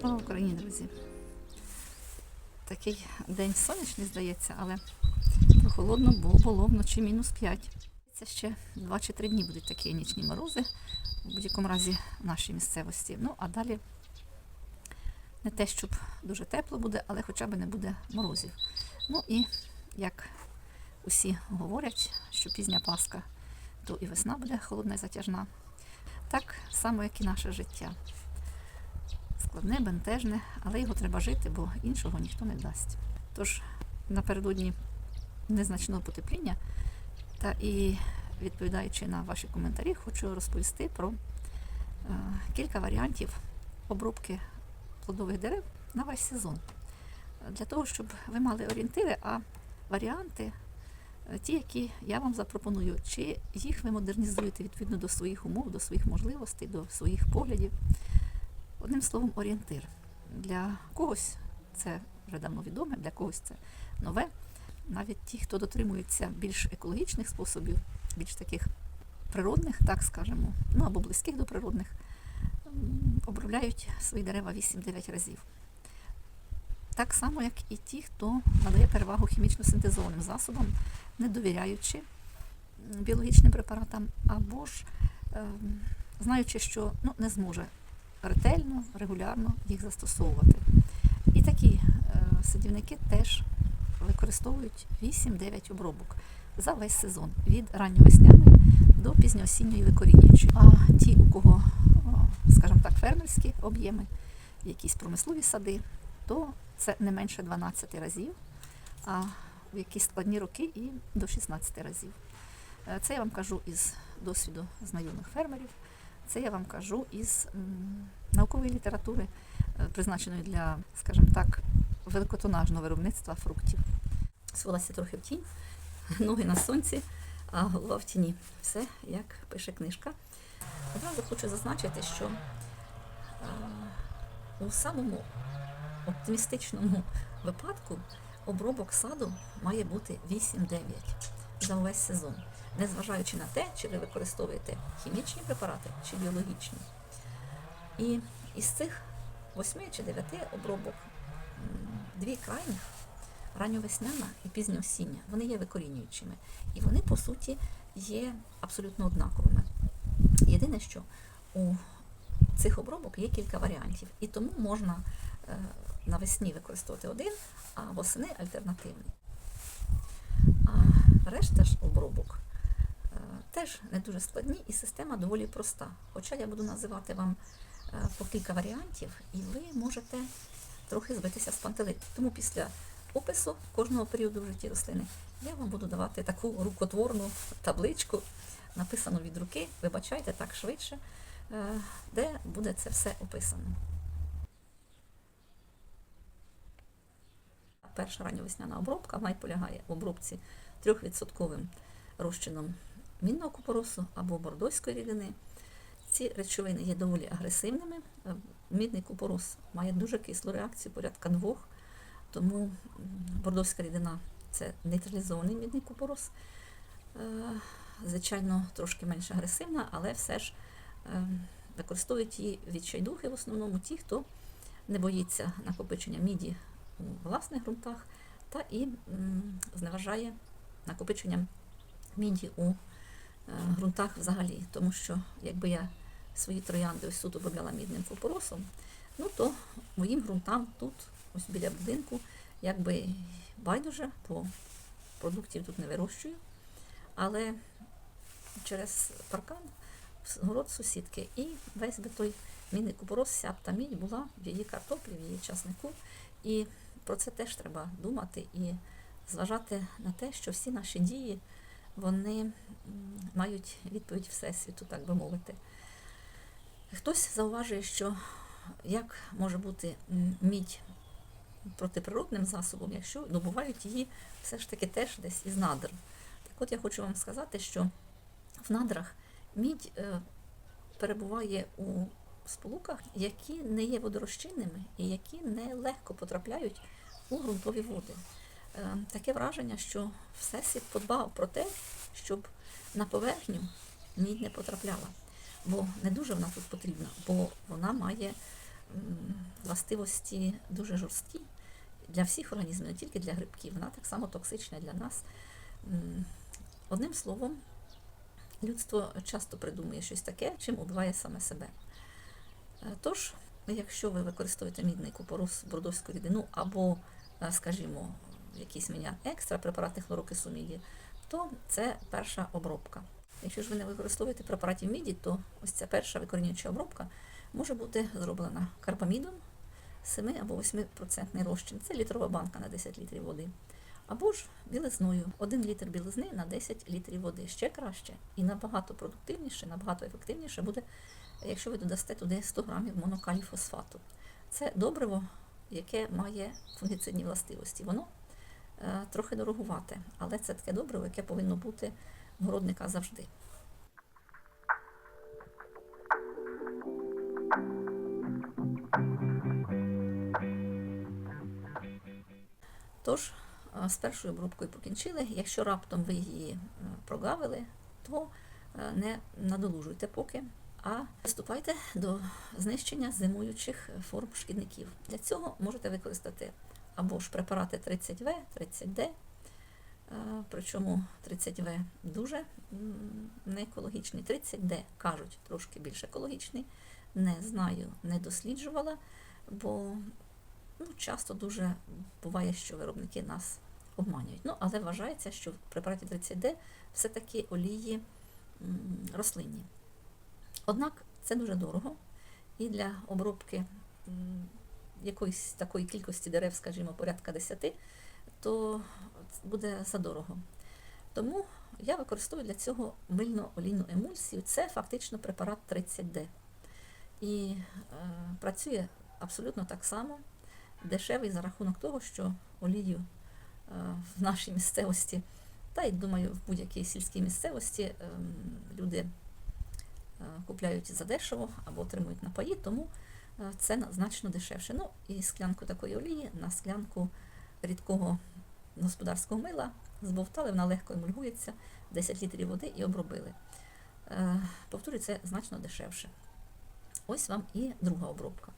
Слава Україні, друзі! Такий день сонячний, здається, але прохолодно, бо було вночі мінус 5. Це ще 2 чи 3 дні будуть такі нічні морози, в будь-якому разі в нашій місцевості. Ну, а далі не те, щоб дуже тепло буде, але хоча б не буде морозів. Ну і як усі говорять, що пізня Пасха, то і весна буде холодна і затяжна. Так само, як і наше життя складне, бентежне, але його треба жити, бо іншого ніхто не дасть. Тож напередодні незначного потепління та і відповідаючи на ваші коментарі, хочу розповісти про е, кілька варіантів обробки плодових дерев на весь сезон. Для того, щоб ви мали орієнтири, а варіанти е, ті, які я вам запропоную, чи їх ви модернізуєте відповідно до своїх умов, до своїх можливостей, до своїх поглядів. Одним словом, орієнтир. Для когось це вже давно відоме, для когось це нове. Навіть ті, хто дотримується більш екологічних способів, більш таких природних, так скажемо, ну або близьких до природних, обробляють свої дерева 8-9 разів. Так само, як і ті, хто надає перевагу хімічно синтезованим засобам, не довіряючи біологічним препаратам, або ж ем, знаючи, що ну, не зможе ретельно, регулярно їх застосовувати. І такі е, садівники теж використовують 8-9 обробок за весь сезон від ранньовесняної до пізньоосінньої викорінюючої. А ті, у кого, скажімо так, фермерські об'єми, якісь промислові сади, то це не менше 12 разів, а в якісь складні роки і до 16 разів. Е, Це я вам кажу із досвіду знайомих фермерів. Це я вам кажу із наукової літератури, е, призначеної для, скажімо так, великотонажного виробництва фруктів. Сховалася трохи в тінь, ноги на сонці, а голова в тіні. Все, як пише книжка. Одразу хочу зазначити, що е, у самому оптимістичному випадку обробок саду має бути 8-9 за увесь сезон незважаючи на те, чи ви використовуєте хімічні препарати чи біологічні. І із цих восьми чи дев'яти обробок дві крайніх, ранньовесняна і пізньоосіння, вони є викорінюючими. І вони, по суті, є абсолютно однаковими. Єдине, що у цих обробок є кілька варіантів, і тому можна е, навесні використовувати один, а восени альтернативний. А решта ж обробок е, теж не дуже складні і система доволі проста. Хоча я буду називати вам по кілька варіантів, і ви можете трохи збитися з пантелику. Тому після опису кожного періоду в житті рослини я вам буду давати таку рукотворну табличку, написану від руки, вибачайте так швидше, е, де буде це все описано. Перша ранньовесняна обробка вона й полягає в обробці 3% розчином мінного купоросу або бордоської рідини. Ці речовини є доволі агресивними. Е, Мідний купорос має дуже кислу реакцію порядка двох, тому м, бордоська рідина це нейтралізований мідний купорос. Е, Звичайно, трошки менш агресивна, але все ж е, використовують її відчайдухи в основному ті, хто не боїться накопичення міді у власних ґрунтах та і зневажає накопиченням міді у ґрунтах взагалі. Тому що якби я свої троянди ось тут обробляла мідним купоросом, ну то моїм ґрунтам тут, ось біля будинку, якби байдуже, бо продуктів тут не вирощую. Але через паркан город сусідки і весь би той мідний купорос, вся б та мідь була в її картоплі, в її часнику. І про це теж треба думати і зважати на те, що всі наші дії вони мають відповідь Всесвіту, так би мовити. Хтось зауважує, що як може бути мідь протиприродним засобом, якщо добувають її все ж таки теж десь із надр. Так от я хочу вам сказати, що в надрах мідь е, перебуває у сполуках, які не є водорозчинними і які не легко потрапляють у ґрунтові води. Е, Таке враження, що Всесвіт подбав про те, щоб на поверхню мідь не потрапляла. Бо не дуже вона тут потрібна, бо вона має властивості дуже жорсткі для всіх організмів, не тільки для грибків. Вона так само токсична для нас. Одним словом, людство часто придумує щось таке, чим убиває саме себе. Е, Тож, якщо ви використовуєте мідний купорос, бродовську рідину або, е, скажімо, якийсь мене екстра препарати хлорокису міді, то це перша обробка. Якщо ж ви не використовуєте препаратів міді, то ось ця перша викорінююча обробка може бути зроблена карбамідом 7 або 8% розчин. Це літрова банка на 10 літрів води. Або ж білизною. 1 літр білизни на 10 літрів води. Ще краще і набагато продуктивніше, набагато ефективніше буде, якщо ви додасте туди 100 грамів монокаліфосфату. Це добриво, яке має фунгіцидні властивості. Воно е, трохи дорогувате, але це таке добриво, яке повинно бути городника завжди. Тож, е, з першою обробкою покінчили. Якщо раптом ви її е, прогавили, то е, не надолужуйте поки, а приступайте до знищення зимуючих форм шкідників. Для цього можете використати або ж препарати 30В, 30D, е, причому 30В дуже не екологічний, 30D кажуть трошки більш екологічний. Не знаю, не досліджувала, бо ну, часто дуже буває, що виробники нас обманюють. Ну, але вважається, що в препараті 30D все-таки олії рослинні. Однак це дуже дорого, і для обробки якоїсь такої кількості дерев, скажімо, порядка 10, то буде задорого. Тому я використовую для цього мильно-олійну емульсію. Це фактично препарат 30D. І е, працює абсолютно так само, дешевий за рахунок того, що олію е, в нашій місцевості, та й думаю, в будь-якій сільській місцевості е, люди е, купляють задешево або отримують напої, тому це значно дешевше. Ну і склянку такої олії на склянку рідкого господарського мила збовтали, вона легко емульгується, 10 літрів води і обробили. Е, Повторюю, це значно дешевше. Ось вам і друга обробка.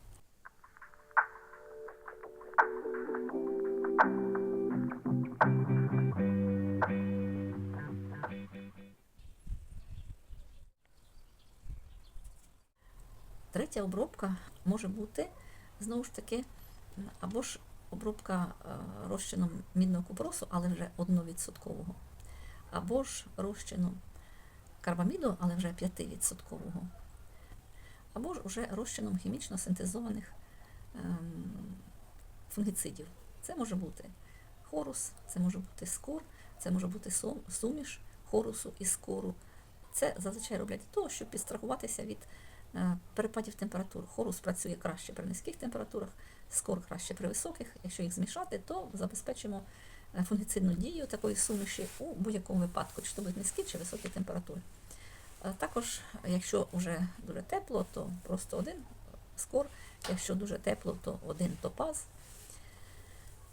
Третя обробка може бути знову ж таки або ж обробка е, розчином мідного купоросу, але вже 1%, або ж розчином карбаміду, але вже 5%, або ж уже розчином хімічно синтезованих ем, фунгіцидів. Це може бути хорус, це може бути скор, це може бути суміш хорусу і скору. Це зазвичай роблять для того, щоб підстрахуватися від е, перепадів температур. Хорус працює краще при низьких температурах, скор краще при високих. Якщо їх змішати, то забезпечимо е, фунгіцидну дію такої суміші у будь-якому випадку, чи то будуть низькі чи високі температури. Е, Також, якщо вже дуже тепло, то просто один скор, якщо дуже тепло, то один топаз.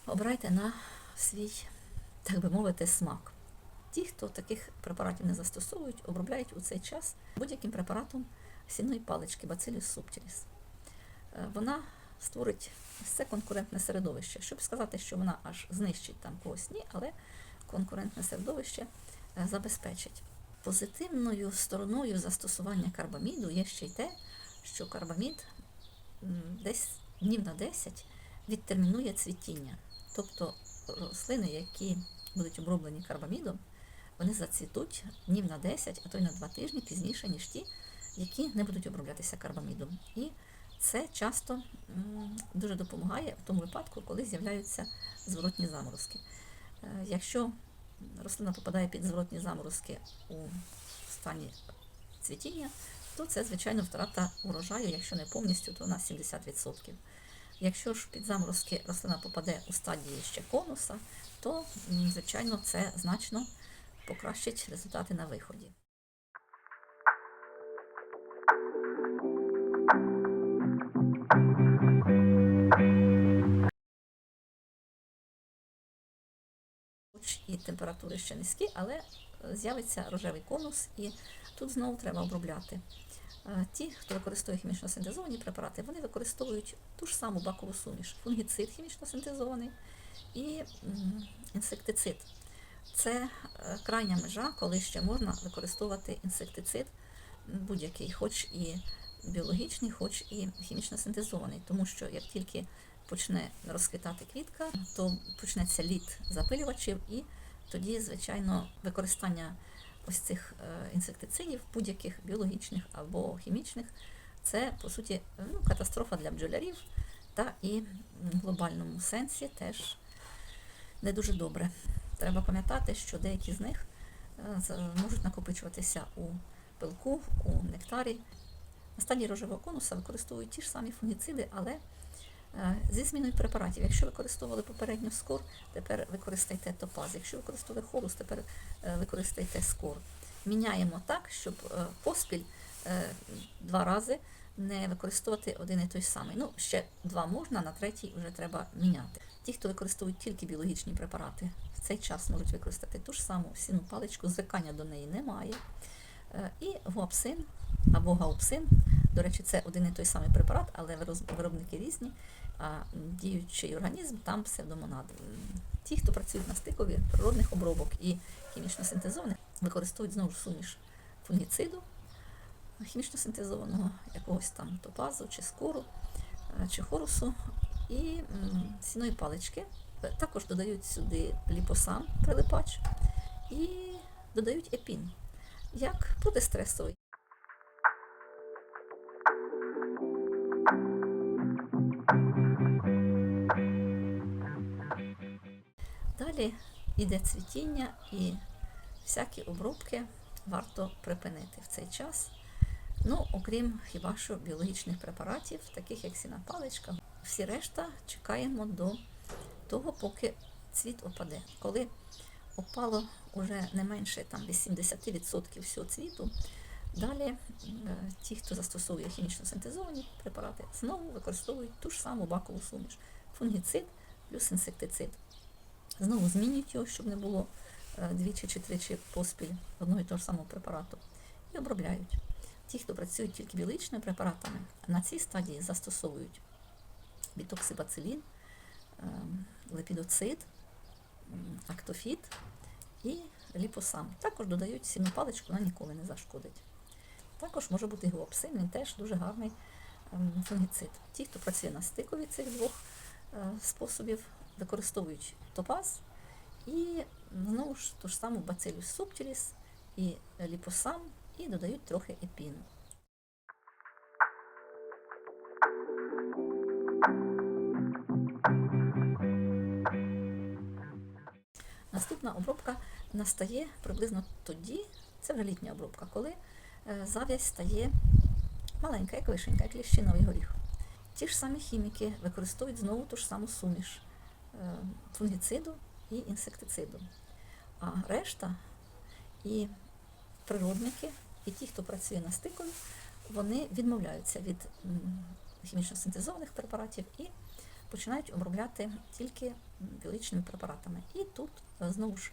Обирайте на свій, так би мовити, смак. Ті, хто таких препаратів не застосовують, обробляють у цей час будь-яким препаратом сінної палички Bacillus subtilis. Е, Вона створить це конкурентне середовище. Щоб сказати, що вона аж знищить там когось ні, але конкурентне середовище е, забезпечить. Позитивною стороною застосування карбаміду є ще й те, що карбамід десь днів на 10 відтермінує цвітіння. Тобто рослини, які будуть оброблені карбамідом, вони зацвітуть днів на 10, а то й на 2 тижні пізніше, ніж ті, які не будуть оброблятися карбамідом. І це часто дуже допомагає в тому випадку, коли з'являються зворотні заморозки. Е, Якщо рослина попадає під зворотні заморозки у стані цвітіння, то це, звичайно, втрата урожаю, якщо не повністю, то на 70%. Якщо ж під заморозки рослина попаде у стадії ще конуса, то, звичайно, це значно покращить результати на виході. І температури ще низькі, але е, з'явиться рожевий конус, і тут знову треба обробляти. Ті, хто використовує хімічно синтезовані препарати, вони використовують ту ж саму бакову суміш, фунгіцид хімічно синтезований і інсектицид. Це е, крайня межа, коли ще можна використовувати інсектицид будь-який, хоч і біологічний, хоч і хімічно синтезований. Тому що як тільки почне розквітати квітка, то почнеться лід запилювачів, і тоді, звичайно, використання ось цих е, інсектицидів, будь-яких біологічних або хімічних, це по суті ну, катастрофа для бджолярів, та і в глобальному сенсі теж не дуже добре. Треба пам'ятати, що деякі з них е, можуть накопичуватися у пилку, у нектарі. На стадії рожевого конуса використовують ті ж самі фунгіциди, але е, зі зміною препаратів. Якщо використовували попередньо скор, тепер використайте топаз. Якщо використовували хорус, тепер е, використайте скор. Міняємо так, щоб е, поспіль е, два рази не використовувати один і той самий. Ну, ще два можна, на третій вже треба міняти. Ті, хто використовують тільки біологічні препарати, в цей час можуть використати ту ж саму сіну паличку, звикання до неї немає. І гуапсин або гаупсин, до речі, це один і той самий препарат, але виробники різні, а діючий організм там псевдомонад. Ті, хто працюють на стикові природних обробок і хімічно синтезованих, використовують знову ж суміш фунгіциду, хімічно синтезованого якогось там топазу чи скору е, чи хорусу і сіної палички. Е, Також додають сюди ліпосан, прилипач, і додають епін як протистресовий. Далі йде цвітіння і всякі обробки варто припинити в цей час. Ну, окрім хіба що біологічних препаратів, таких як сіна паличка, всі решта чекаємо до того, поки цвіт опаде. Коли опало вже не менше там 80% всього цвіту, далі е, ті, хто застосовує хімічно синтезовані препарати, знову використовують ту ж саму бакову суміш фунгіцид плюс інсектицид. Знову змінюють його, щоб не було е, двічі чи тричі поспіль одного і того ж самого препарату, і обробляють. Ті, хто працюють тільки біологічними препаратами, на цій стадії застосовують бітоксибацилін, ем, лепідоцид, актофіт і ліпосам. Також додають сіну паличку, вона ніколи не зашкодить. Також може бути гуапсин, він теж дуже гарний ем, фунгіцид. Ті, хто працює на стикові цих двох е, способів, використовують топаз і знову ж ту ж саму бацилюс субтіліс і ліпосам, і додають трохи епіну. Наступна обробка настає приблизно тоді, це вже літня обробка, коли е, зав'язь стає маленька, як вишенька, як ліщиновий горіх. Ті ж самі хіміки використовують знову ту ж саму суміш фунгіциду і інсектициду. А решта і природники, і ті, хто працює на стикові, вони відмовляються від хімічно синтезованих препаратів і починають обробляти тільки біологічними препаратами. І тут е, знову ж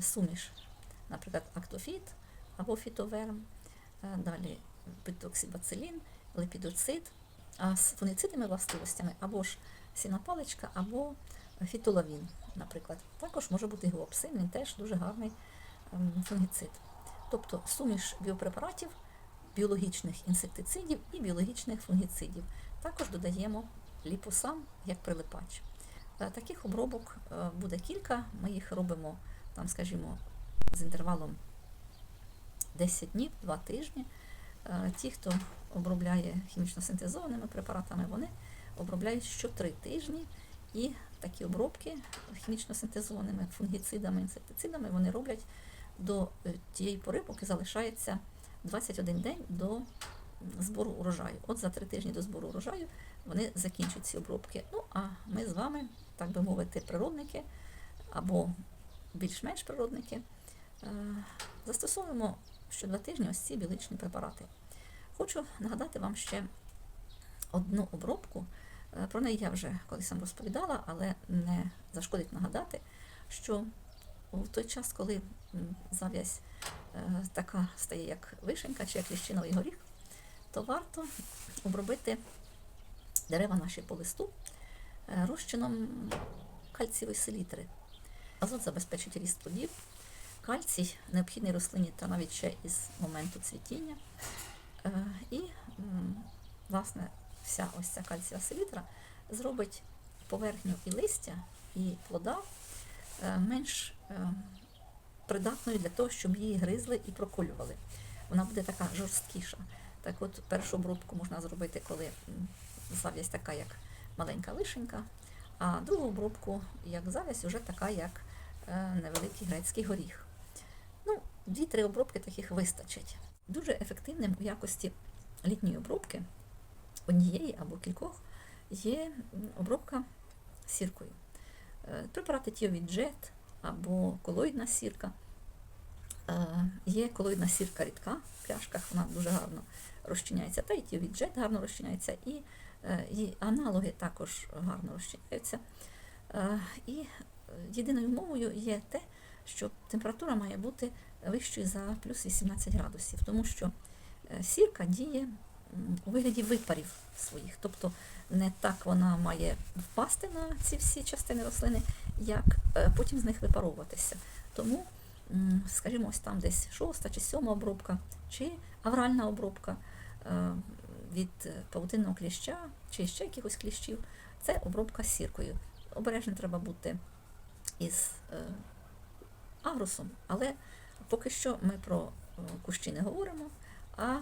суміш, наприклад, актофіт або фітоверм, е, далі пітоксибацилін, лепідоцид, а з фунгіцидними властивостями або ж сінапаличка, або фітолавін, наприклад. Також може бути гуапсин, він теж дуже гарний ем, фунгіцид. Тобто суміш біопрепаратів, біологічних інсектицидів і біологічних фунгіцидів. Також додаємо ліпосам як прилипач. Е, Таких обробок е, буде кілька. Ми їх робимо, там, скажімо, з інтервалом 10 днів, 2 тижні. Е, Ті, хто обробляє хімічно синтезованими препаратами, вони обробляють що 3 тижні. І такі обробки хімічно синтезованими фунгіцидами, інсектицидами вони роблять до е, тієї пори, поки залишається 21 день до збору урожаю. От за три тижні до збору урожаю вони закінчують ці обробки. Ну а ми з вами, так би мовити, природники або більш-менш природники, е, застосовуємо що два тижні ось ці біологічні препарати. Хочу нагадати вам ще одну обробку. Е, Про неї я вже колись вам розповідала, але не зашкодить нагадати, що в той час, коли зав'язь е, така стає, як вишенька чи як ліщиновий горіх, то варто обробити дерева наші по листу е, розчином кальцієвої селітри. Азот забезпечить ріст плодів. Кальцій необхідний рослині та навіть ще із моменту цвітіння. І, власне, вся ось ця кальцієва селітра зробить поверхню і листя, і плода е, менш е, придатною для того, щоб її гризли і проколювали. Вона буде така жорсткіша. Так от першу обробку можна зробити, коли зав'язь така, як маленька лишенька, а другу обробку, як зав'язь, вже така, як е, невеликий грецький горіх. Ну, дві-три обробки таких вистачить. Дуже ефективним у якості літньої обробки однієї або кількох є обробка сіркою. Е, Препарати Тіові Джет або колоїдна сірка. Е, Є колоїдна сірка рідка в пляшках, вона дуже гарно розчиняється. Та і Тіові Джет гарно розчиняється, і, е, аналоги також гарно розчиняються. І єдиною умовою є те, що температура має бути вищою за плюс 18 градусів, тому що сірка діє у вигляді випарів своїх. Тобто не так вона має впасти на ці всі частини рослини, як е, потім з них випаровуватися. Тому, скажімо, ось там десь шоста чи сьома обробка, чи авральна обробка е, від е, павутинного кліща, чи ще якихось кліщів, це обробка сіркою. Обережно треба бути із агрусом, але поки що ми про кущі не говоримо, а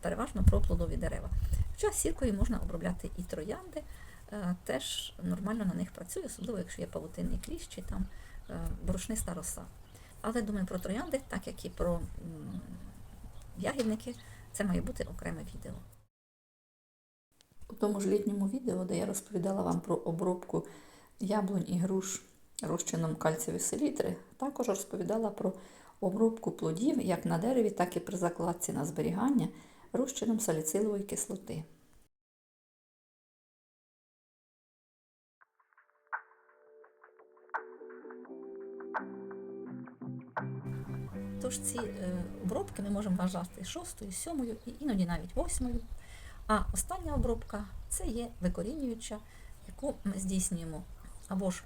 переважно про плодові дерева. Хоча сіркою можна обробляти і троянди, е, теж нормально на них працює, особливо якщо є павутинний кліщ чи там е, борошниста роса. Але думаю про троянди, так як і про ягідники, це має бути окреме відео. У тому ж літньому відео, де я розповідала вам про обробку яблунь і груш розчином кальцієвої селітри, також розповідала про обробку плодів як на дереві, так і при закладці на зберігання розчином саліцилової кислоти. Тож ці е, обробки ми можемо вважати шостою, сьомою і іноді навіть восьмою. А остання обробка це є викорінююча, яку ми здійснюємо або ж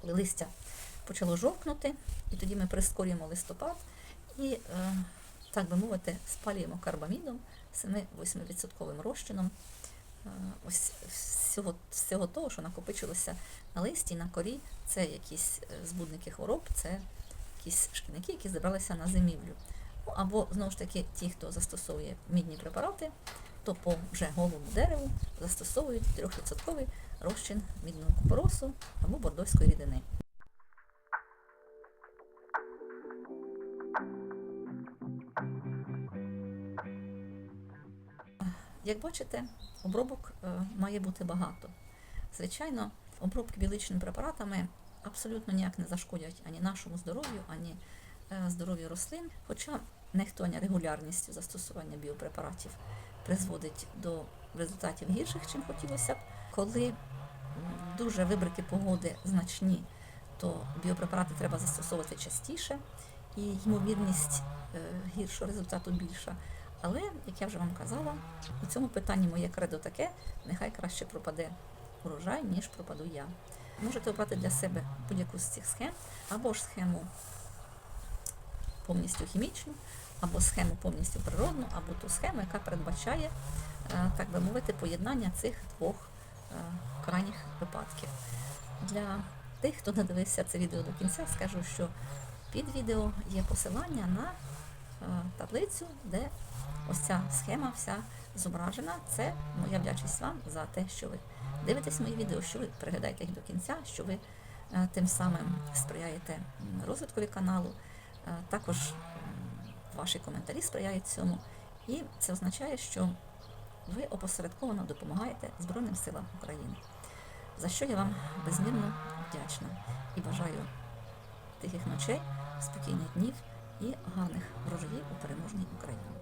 коли листя почало жовкнути, і тоді ми прискорюємо листопад і, е, так би мовити, спалюємо карбамідом 7-8% розчином. Е, Ось всього, всього того, що накопичилося на листі, на корі, це якісь е, збудники хвороб, це якісь шкідники, які зібралися на зимівлю. Ну, або, знову ж таки, ті, хто застосовує мідні препарати, то по вже голому дереву застосовують 3% розчин мідного купоросу або бордоської рідини. Як бачите, обробок е, має бути багато. Звичайно, обробки біологічними препаратами абсолютно ніяк не зашкодять ані нашому здоров'ю, ані е, здоров'ю рослин, хоча нехтування регулярністю застосування біопрепаратів призводить до результатів гірших, чим хотілося б. Коли дуже вибрики погоди значні, то біопрепарати треба застосовувати частіше, і ймовірність е, гіршого результату більша. Але, як я вже вам казала, у цьому питанні моє кредо таке, нехай краще пропаде урожай, ніж пропаду я. Можете обрати для себе будь-яку з цих схем, або ж схему повністю хімічну, або схему повністю природну, або ту схему, яка передбачає, е, так би мовити, поєднання цих двох е, крайніх випадків. Для тих, хто не дивився це відео до кінця, скажу, що під відео є посилання на таблицю, де ось ця схема вся зображена. Це моя вдячність вам за те, що ви дивитесь мої відео, що ви переглядаєте їх до кінця, що ви е, тим самим сприяєте розвиткові каналу. Е, Також ваші коментарі сприяють цьому. І це означає, що ви опосередковано допомагаєте Збройним силам України, за що я вам безмірно вдячна і бажаю тихих ночей, спокійних днів і гарних врожаїв у переможній Україні.